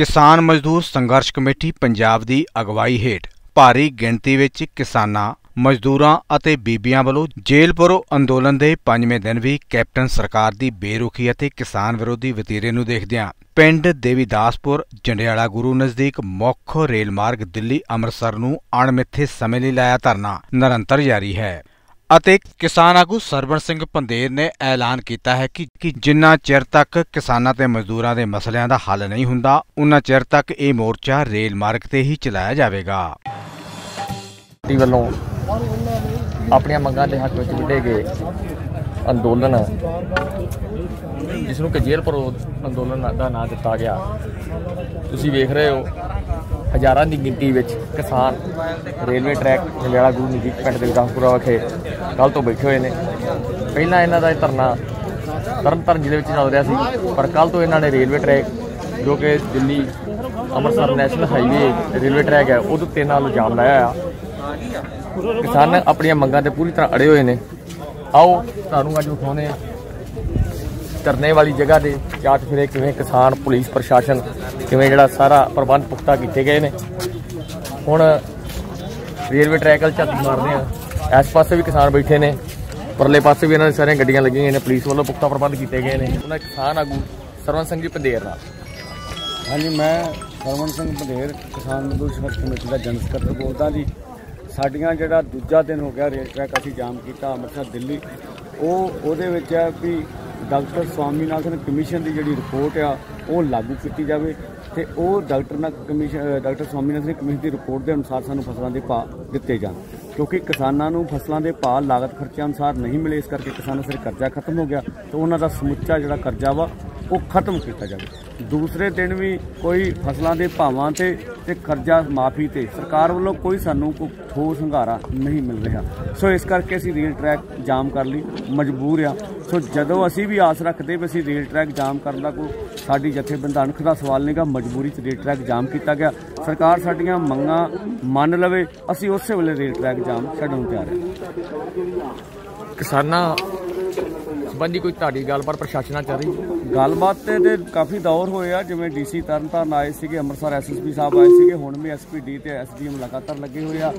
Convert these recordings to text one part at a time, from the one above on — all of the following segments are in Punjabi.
ਕਿਸਾਨ ਮਜ਼ਦੂਰ ਸੰਘਰਸ਼ ਕਮੇਟੀ ਪੰਜਾਬ ਦੀ ਅਗਵਾਈ ਹੇਠ ਭਾਰੀ ਗਿਣਤੀ ਵਿੱਚ ਕਿਸਾਨਾਂ, ਮਜ਼ਦੂਰਾਂ ਅਤੇ ਬੀਬੀਆਂ ਵੱਲੋਂ ਜੇਲ੍ਹ ਅੰਦੋਲਨ ਦੇ ਪੰਜਵੇਂ ਦਿਨ ਵੀ ਕੈਪਟਨ ਸਰਕਾਰ ਦੀ ਬੇਰੁਖੀ ਅਤੇ ਕਿਸਾਨ ਵਿਰੋਧੀ ਵਤੀਰੇ ਨੂੰ ਦੇਖਦਿਆਂ ਪਿੰਡ ਦੇਵੀਦਾਸਪੁਰ ਜੰਡਿਆਲਾ ਗੁਰੂ ਨਜ਼ਦੀਕ ਮੁੱਖ ਰੇਲ ਮਾਰਗ ਦਿੱਲੀ ਅੰਮ੍ਰਿਤਸਰ ਨੂੰ ਅਣਮਿੱਥੇ ਸਮੇਂ ਲਈ ਲਾਇਆ ਧਰਨਾ ਨਿਰੰਤਰ ਜਾਰੀ ਹੈ। ਅਤੇ ਕਿਸਾਨ ਆਗੂ ਸਰਵਣ ਸਿੰਘ ਪੰਦੇਰ ਨੇ ਐਲਾਨ ਕੀਤਾ ਹੈ ਕਿ ਜਿੰਨਾ ਚਿਰ ਤੱਕ ਕਿਸਾਨਾਂ ਤੇ ਮਜ਼ਦੂਰਾਂ ਦੇ ਮਸਲਿਆਂ ਦਾ ਹੱਲ ਨਹੀਂ ਹੁੰਦਾ, ਉਨਾ ਚਿਰ ਤੱਕ ਇਹ ਮੋਰਚਾ ਰੇਲ ਮਾਰਗ ਤੇ ਹੀ ਚਲਾਇਆ ਜਾਵੇਗਾ। ਪਾਰਟੀ ਵੱਲੋਂ ਆਪਣੀਆਂ ਮੰਗਾਂ ਦੇ ਹੱਕ ਵਿੱਚ ਵਿੱਢੇ ਗਏ ਅੰਦੋਲਨ, ਜਿਸ ਨੂੰ ਕਿ ਜੇਲ੍ਹ ਭਰੋ ਅੰਦੋਲਨ ਦਾ ਨਾਂ ਦਿੱਤਾ ਗਿਆ। ਤੁਸੀਂ ਵੇਖ ਰਹੇ ਹੋ ਹਜ਼ਾਰਾਂ ਦੀ ਗਿਣਤੀ ਵਿੱਚ ਕਿਸਾਨ ਰੇਲਵੇ ਟਰੈਕ ਜੰਡਿਆਲਾ ਗੁਰੂ ਨਜ਼ਦੀਕ ਪਿੰਡ ਦੇ ਵਿਕਾਸਪੁਰਾ ਵਿਖੇ ਕੱਲ ਤੋਂ ਬੈਠੇ ਹੋਏ ਨੇ। ਪਹਿਲਾਂ ਇਹਨਾਂ ਦਾ ਇਹ ਧਰਨਾ ਤਰਨਤਾਰਨ ਜ਼ਿਲ੍ਹੇ ਵਿੱਚ ਚੱਲ ਰਿਹਾ ਸੀ, ਪਰ ਕੱਲ ਤੋਂ ਇਹਨਾਂ ਨੇ ਰੇਲਵੇ ਟਰੈਕ ਜੋ ਕਿ Delhi Amritsar national highway railway track ਹੈ, ਉਹਦੇ ਉੱਤੇ ਨਾਲ ਜਾਮ ਲਾਇਆ ਆ ਕਿਸਾਨ ਆਪਣੀਆਂ ਮੰਗਾਂ ਤੇ ਪੂਰੀ ਤਰ੍ਹਾਂ ਅੜੇ ਹੋਏ ਨੇ। ਆਓ, ਤੁਹਾਨੂੰ ਅੱਜ ਵਿਖਾਉਂਦੇ ਆ ਧਰਨੇ ਵਾਲੀ ਜਗ੍ਹਾ ਦੇ ਜਾਂਚ ਫਿਰੇ ਕਿਵੇਂ ਕਿਸਾਨ, ਪੁਲਿਸ ਪ੍ਰਸ਼ਾਸਨ ਕਿਵੇਂ ਜਿਹੜਾ ਸਾਰਾ ਪ੍ਰਬੰਧ ਪੁਖਤਾ ਕੀਤੇ ਗਏ ਨੇ। ਹੁਣ ਰੇਲਵੇ ਟਰੈਕ ਵੱਲ ਝਾਤੀ ਮਾਰਦੇ ਆ। ਇਸ ਪਾਸੇ ਵੀ ਕਿਸਾਨ ਬੈਠੇ ਨੇ। ਪਰਲੇ ਪਾਸੇ ਵੀ ਇਹਨਾਂ ਦੇ ਸਾਰੀਆਂ ਗੱਡੀਆਂ ਲੱਗੀਆਂ ਹੋਈਆਂ ਨੇ। ਪੁਲਿਸ ਵੱਲੋਂ ਪੁਖਤਾ ਪ੍ਰਬੰਧ ਕੀਤੇ ਗਏ ਨੇ। ਉਹਨਾਂ ਕਿਸਾਨ ਆਗੂ ਸਰਵਨ ਸਿੰਘ ਜੀ ਪੰਦੇਰ ਨਾਲ। ਹਾਂਜੀ, ਮੈਂ ਸਰਵਣ ਸਿੰਘ ਬਧੇਰ ਕਿਸਾਨ ਮਜ਼ਦੂਰ ਸੰਘਰਸ਼ ਕਮੇਟੀ ਦਾ ਜਨਰਲ ਸਕੱਤਰ ਬੋਲਦਾ ਜੀ। ਸਾਡੀਆਂ ਜਿਹੜਾ ਦੂਜਾ ਦਿਨ ਹੋ ਗਿਆ ਰੇਲ ਟਰੈਕ ਅਸੀਂ ਜਾਮ ਕੀਤਾ, ਅੰਮ੍ਰਿਤਸਰ, ਦਿੱਲੀ। ਉਹ ਉਹਦੇ ਵਿੱਚ ਹੈ ਵੀ ਡਾਕਟਰ ਸਵਾਮੀਨਾਥਨ ਕਮਿਸ਼ਨ ਦੀ ਜਿਹੜੀ ਰਿਪੋਰਟ ਆ, ਉਹ ਲਾਗੂ ਕੀਤੀ ਜਾਵੇ ਤੇ ਉਹ ਡਾਕਟਰ ਨਾਲ ਕਮਿਸ਼ਨ ਡਾਕਟਰ ਸਵਾਮੀਨਾਥਨ ਕਮਿਸ਼ਨ ਦੀ ਰਿਪੋਰਟ ਦੇ ਅਨੁਸਾਰ ਸਾਨੂੰ ਫਸਲਾਂ ਦੇ ਭਾਅ ਦਿੱਤੇ ਜਾਣ। ਕਿਉਂਕਿ ਕਿਸਾਨਾਂ ਨੂੰ ਫਸਲਾਂ ਦੇ ਭਾਅ, ਲਾਗਤ ਖਰਚੇ ਅਨੁਸਾਰ ਨਹੀਂ ਮਿਲੇ, ਇਸ ਕਰਕੇ ਕਿਸਾਨਾਂ ਸਿਰ ਕਰਜ਼ਾ ਖਤਮ ਹੋ ਗਿਆ ਤੇ ਉਹਨਾਂ ਦਾ ਸਮੁੱਚਾ ਜਿਹੜਾ ਕਰਜ਼ਾ ਵਾ ਉਹ ਖਤਮ ਕੀਤਾ ਜਾਵੇ। ਦੂਸਰੇ ਦਿਨ ਵੀ ਕੋਈ ਫਸਲਾਂ ਦੇ ਭਾਵਾਂ ਤੇ ਤੇ ਕਰਜ਼ਾ ਮਾਫੀ ਤੇ ਸਰਕਾਰ ਵੱਲੋਂ ਕੋਈ ਸਾਨੂੰ ਕੋਈ ਠੋਸ ਹੰਗਾਰਾ ਨਹੀਂ ਮਿਲ ਰਿਹਾ। ਸੋ ਇਸ ਕਰਕੇ ਅਸੀਂ ਰੇਲ ਟਰੈਕ ਜਾਮ ਕਰ ਲਈ, ਮਜਬੂਰ ਆ। ਸੋ ਜਦੋਂ ਅਸੀਂ ਵੀ ਆਸ ਰੱਖਦੇ ਵੀ ਅਸੀਂ ਰੇਲ ਟਰੈਕ ਜਾਮ ਕਰਨ ਦਾ ਕੋਈ ਸਾਡੀ ਜਥੇਬੰਦ ਅਣਖ ਦਾ ਸਵਾਲ ਨਹੀਂਗਾ, ਮਜਬੂਰੀ 'ਚ ਰੇਲ ਟਰੈਕ ਜਾਮ ਕੀਤਾ ਗਿਆ। ਸਰਕਾਰ ਸਾਡੀਆਂ ਮੰਗਾਂ ਮੰਨ ਲਵੇ, ਅਸੀਂ ਉਸੇ ਵੇਲੇ ਰੇਲ ਟਰੈਕ ਜਾਮ ਛੱਡਣ ਨੂੰ ਤਿਆਰ ਹਾਂ। ਕਿਸਾਨਾਂ ਸੰਬੰਧੀ ਕੋਈ ਤੁਹਾਡੀ ਗੱਲਬਾਤ ਪ੍ਰਸ਼ਾਸਨ ਨਾਲ ਚੱਲ ਰਹੀ ਗੱਲਬਾਤ ਤੇ ਤੇ ਕਾਫੀ ਦੌਰ ਹੋਏ ਆ, ਜਿਵੇਂ ਡੀਸੀ ਤਰਨਤਾਰਨ ਆਏ ਸੀਗੇ, ਅੰਮ੍ਰਿਤਸਰ ਐਸਐਸਪੀ ਸਾਹਿਬ ਆਏ ਸੀਗੇ, ਹੁਣ ਵੀ ਐਸਪੀਡੀ ਤੇ ਐਸਡੀਐਮ ਲਗਾਤਾਰ ਲੱਗੇ ਹੋਏ ਆ।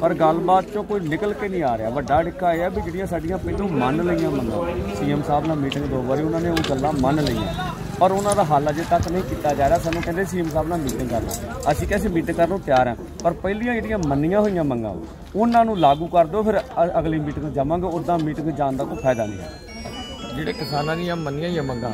ਪਰ ਗੱਲਬਾਤ ਚੋਂ ਕੋਈ ਨਿਕਲ ਕੇ ਨਹੀਂ ਆ ਰਿਹਾ। ਵੱਡਾ ਡਿੱਕਾ ਇਹ ਆ ਵੀ ਜਿਹੜੀਆਂ ਸਾਡੀਆਂ ਪਹਿਲੋਂ ਮੰਨ ਲਈਆਂ ਮੰਗਾਂ, ਸੀਐਮ ਸਾਹਿਬ ਨਾਲ ਮੀਟਿੰਗ ਦੋ ਵਾਰੀ ਉਹਨਾਂ ਨੇ ਉਹ ਗੱਲਾਂ ਮੰਨ ਲਈਆਂ। ਪਰ ਉਹਨਾਂ ਦਾ ਹੱਲ ਅਜੇ ਤੱਕ ਨਹੀਂ ਕੀਤਾ ਜਾ ਰਿਹਾ। ਸਾਨੂੰ ਕਹਿੰਦੇ ਸੀਐਮ ਸਾਹਿਬ ਨਾਲ ਮੀਟਿੰਗ ਕਰ ਲਓ। ਅਸੀਂ ਕਿਹਾ ਅਸੀਂ ਮੀਟਿੰਗ ਕਰਨ ਨੂੰ ਤਿਆਰ ਹਾਂ ਪਰ ਪਹਿਲੀਆਂ ਜਿਹੜੀਆਂ ਮੰਨੀਆਂ ਹੋਈਆਂ ਮੰਗਾਂ, ਉਹਨਾਂ ਨੂੰ ਲਾਗੂ ਕਰ ਦਿਓ, ਫਿਰ ਅਗਲੀ ਮੀਟਿੰਗ ਜਾਵਾਂਗੇ। ਉਦਾਂ ਮੀਟਿੰਗ ਜਾਣ ਦਾ ਕੋਈ ਫਾਇਦਾ ਨਹੀਂ। ਹੈ ਜਿਹੜੇ ਕਿਸਾਨਾਂ ਦੀਆਂ ਮੰਨੀਆਂ ਹੀ ਮੰਗਾਂ,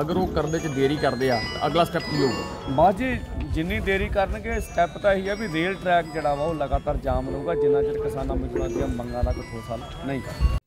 ਅਗਰ ਉਹ ਕਰਨ ਦੇ ਚ ਦੇਰੀ ਕਰਦੇ ਆ, ਤਾਂ ਅਗਲਾ ਸਟੈਪ ਕੀ ਹੋਊਗਾ? ਬਾਅਦ ਜੀ, ਜਿੰਨੀ ਦੇਰੀ ਕਰਨਗੇ ਸਟੈਪ ਤਾਂ ਇਹੀ ਆ ਵੀ ਰੇਲ ਟਰੈਕ ਜਿਹੜਾ ਵਾ, ਉਹ ਲਗਾਤਾਰ ਜਾਮ ਰਹੂਗਾ, ਜਿੰਨਾ ਚਿਰ ਕਿਸਾਨਾਂ ਮਜ਼ਦੂਰਾਂ ਦੀਆਂ ਮੰਗਾਂ ਦਾ ਕੋਈ ਠੋਸ ਹੱਲ ਨਹੀਂ ਕਰਦਾ